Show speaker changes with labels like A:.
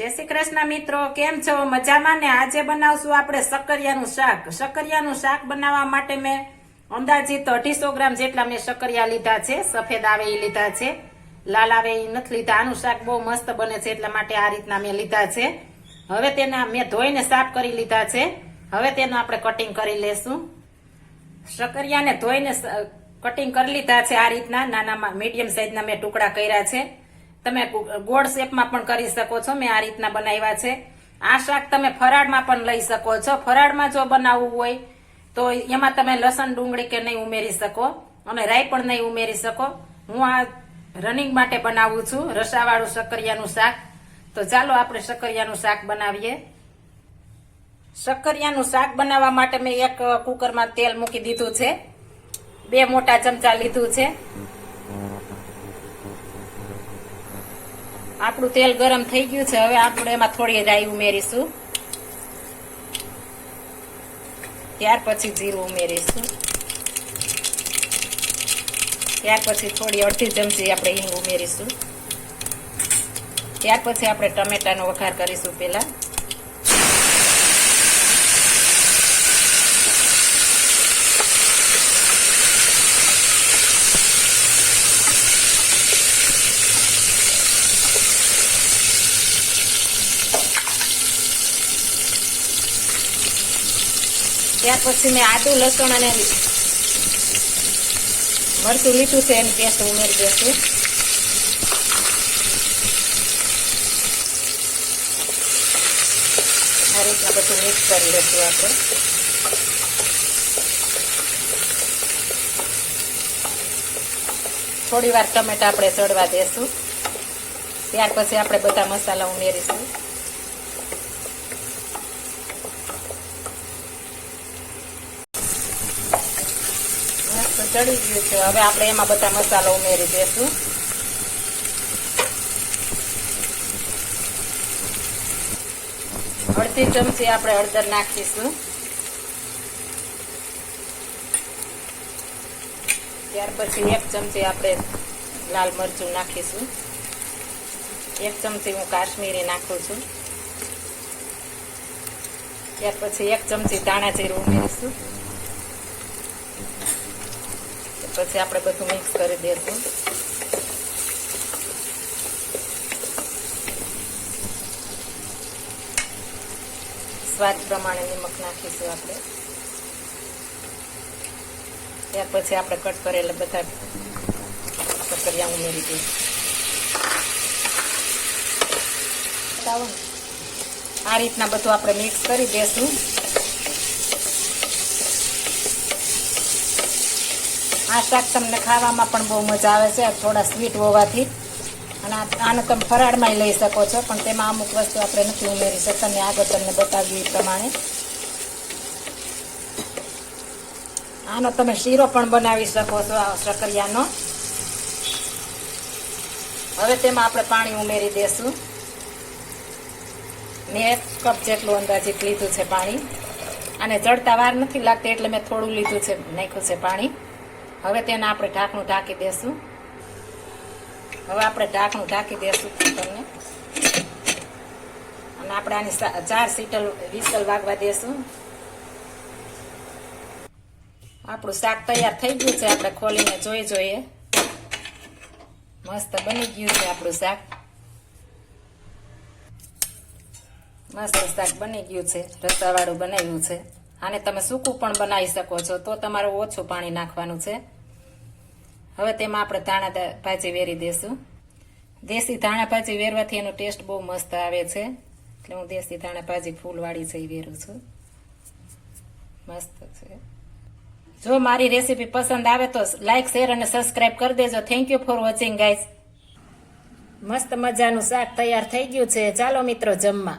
A: જય શ્રી કૃષ્ણ મિત્રો, કેમ છો? મજામાં ને? આજે બનાવશું આપણે શકરિયાનું શાક. શકરિયાનું શાક બનાવવા માટે મેં અંદાજિત અઢીસો ગ્રામ જેટલા મેં શકરિયા લીધા છે, સફેદ આવે એ લીધા છે, લાલ આવે એ નથી લીધા. આનું શાક બહુ મસ્ત બને છે, એટલા માટે આ રીતના મેં લીધા છે. હવે તેના મેં ધોઈને સાફ કરી લીધા છે. હવે તેનું આપણે કટિંગ કરી લેશું. શકરિયાને ધોઈને કટિંગ કરી લીધા છે આ રીતના. નાના મીડિયમ સાઈઝના મેં ટુકડા કર્યા છે. તમે ગોળ શેપમાં પણ કરી શકો છો. મેં આ રીતના બનાવ્યા છે. આ શાક તમે ફરાળમાં પણ લઈ શકો છો. ફરાળમાં જો બનાવવું હોય, તો એમાં તમે લસણ, ડુંગળી કે નહીં ઉમેરી શકો અને રાઈ પણ નહીં ઉમેરી શકો. હું આ રનિંગ માટે બનાવું છું, રસાવાળું શકરિયાનું શાક. તો ચાલો આપણે શકરિયાનું શાક બનાવીએ. શક્કરિયાનું શાક બનાવવા માટે મેં એક કુકરમાં તેલ મૂકી દીધું છે. બે મોટા ચમચા લીધું છે. આપણું તેલ ગરમ થઈ ગયું છે. હવે આપણે એમાં થોડી રાઈ ઉમેરીશું. ત્યાર પછી જીરું ઉમેરીશું. ત્યાર પછી થોડી અડધી ચમચી આપણે હિંગ ઉમેરીશું. ત્યાર પછી આપણે ટમેટાનો વઘાર કરીશું પેલા ત્યાર પછી મેં આદુ, લસણ અને મરચું લીધું છે, એની પેસ્ટ ઉમેરી દેશું આ રીતના બધું મિક્સ કરી લઈશું આપણે. થોડી વાર ટમેટા આપણે ચડવા દેશું. ત્યાર પછી આપણે બધા મસાલા ઉમેરીશું મસ્ત ચડી ગયું છે. હવે આપણે એમાં બધા મસાલા ઉમેરી દેશું. અડધી ચમચી આપણે હળદર નાખીશું. ત્યાર પછી એક ચમચી આપણે લાલ મરચું નાખીશું. એક ચમચી હું કાશ્મીરી નાખું છું. ત્યાર પછી એક ચમચી ધાણા જીરું ઉમેરીશું. પછી આપણે બધું મિક્સ કરી દઈશું સ્વાદ પ્રમાણે નિમક નાખીશું આપણે. ત્યાર પછી આપણે કટ કરેલા બધા કકરિયા ઉમેરી દઈશું. આ રીતના બધું આપણે મિક્સ કરી દઈશું આ શાક તમને ખાવામાં પણ બહુ મજા આવે છે થોડા સ્વીટ હોવાથી. અને આને તમે ફરાળમાં લઈ શકો છો, પણ તેમાં અમુક વસ્તુ આપણે નથી ઉમેરી શકતા, મેં આગળ તમને બતાવ્યું એ પ્રમાણે. આનો તમે શીરો પણ બનાવી શકો છો, આ શકરિયાનો હવે તેમાં આપણે પાણી ઉમેરી દેશું. મેં એક કપ જેટલું અંદાજિત લીધું છે પાણી. અને ચડતા વાર નથી લાગતી, એટલે મેં થોડું લીધું છે, નાખ્યું છે પાણી. હવે તેને આપણે ઢાંકણું ઢાંકી દેશું. હવે આપણે ઢાંકણું ઢાંકી દેશું કુકરને અને આપણે આની ચાર સીટલ વિસલ વાગવા દેશું. આપણું શાક તૈયાર થઈ ગયું છે, આપણે ખોલીને જોઈ જોઈએ. મસ્ત બની ગયું છે આપણું શાક. મસ્ત શાક બની ગયું છે, રસાવાળું બનાવ્યું છે. આને તમે સૂકું પણ બનાવી શકો છો, તો તમારે ઓછું પાણી નાખવાનું છે. હવે તેમાં આપણે ધાણા ભાજી વેરી દઈશું દેશી ધાણા ભાજી વેરવાથી એનો ટેસ્ટ બહુ મસ્ત આવે છે. એટલે હું દેશી ધાણા ભાજી ફૂલવાળી છે એ વેરું છું. મસ્ત છે. જો મારી રેસીપી પસંદ આવે તો લાઇક શેર અને સબસ્ક્રાઈબ કરી દેજો. Thank you for watching guys મસ્ત મજાનું શાક તૈયાર થઈ ગયું છે. ચાલો મિત્રો, જમવા.